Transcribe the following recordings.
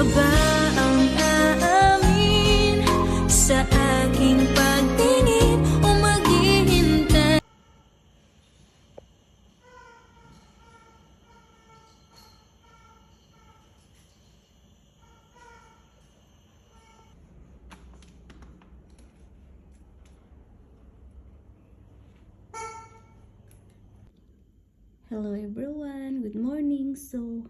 ba ang aamin sa aking pagtingin o maghihintay? Hello everyone, good morning. So,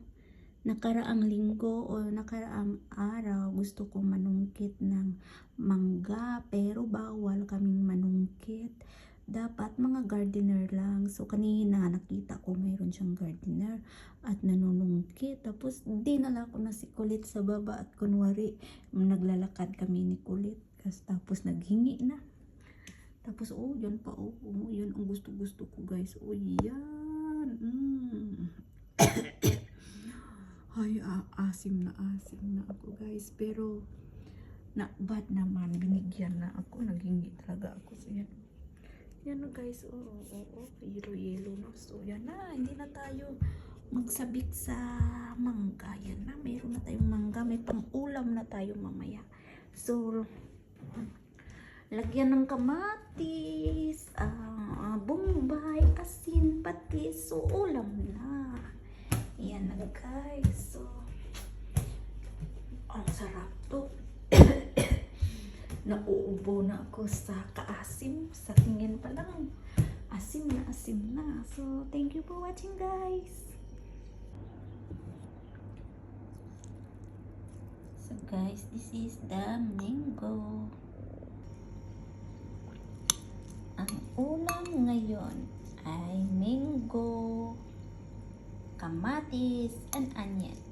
nakaraang linggo o nakaraang araw, gusto ko manungkit ng mangga pero bawal kaming manungkit. Dapat mga gardener lang. So, kanina nakita ko mayroon siyang gardener at nanunungkit. Tapos, dinala ko na si Kulit sa baba at kunwari, naglalakad kami ni Kulit. Kas- Tapos, naghingi na. Tapos, oh, yan pa, oh, oh, yan ang gusto-gusto ko, guys. Oh, yan. Mm. Ah, asim na asim na ako, guys. Pero, na bad naman, binigyan na ako. Naghingi talaga ako. So, yan. Yan na, guys. Oh, oh, oh, oh. Yelo-yelo na. So, yan na. Hindi na tayo magsabik sa mangga. Yan na. Mayroon na tayong mangga. May pang-ulam na tayo mamaya. So, lagyan ng kamatis, ah, bombay, asin, patis, so ulam na. Yan na guys. So, ang sarap to. Nauubo na ako sa kaasim. Sa tingin pa lang. Asim na asim na. So, thank you for watching guys. So guys, this is the mango. Ang ulam ngayon ay mango, kamatis, and onion.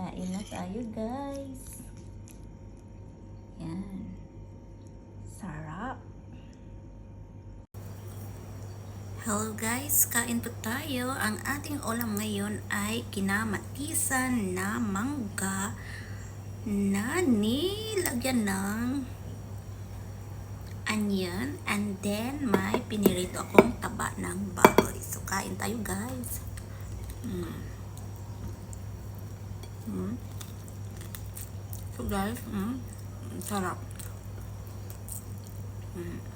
Kain na tayo guys. Yan. Sarap. Hello guys, kain po tayo. Ang ating ulam ngayon ay kinamatisan na mangga na nilagyan ng onion and then may pinirito akong taba ng baboy. So, kain tayo guys. Mm. Mm. So guys, mm, sarap. Mm.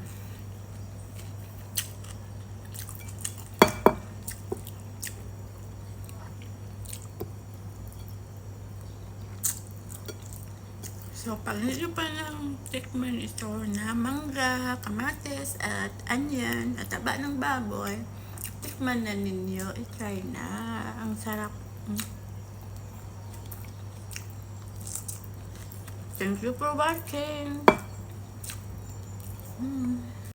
So, pag hindi pa lang tikman ito na mangga, kamatis, at onion, at taba ng baboy, tikman na ninyo. I-try na. Ang sarap. Mm. Thank you for watching. Mm.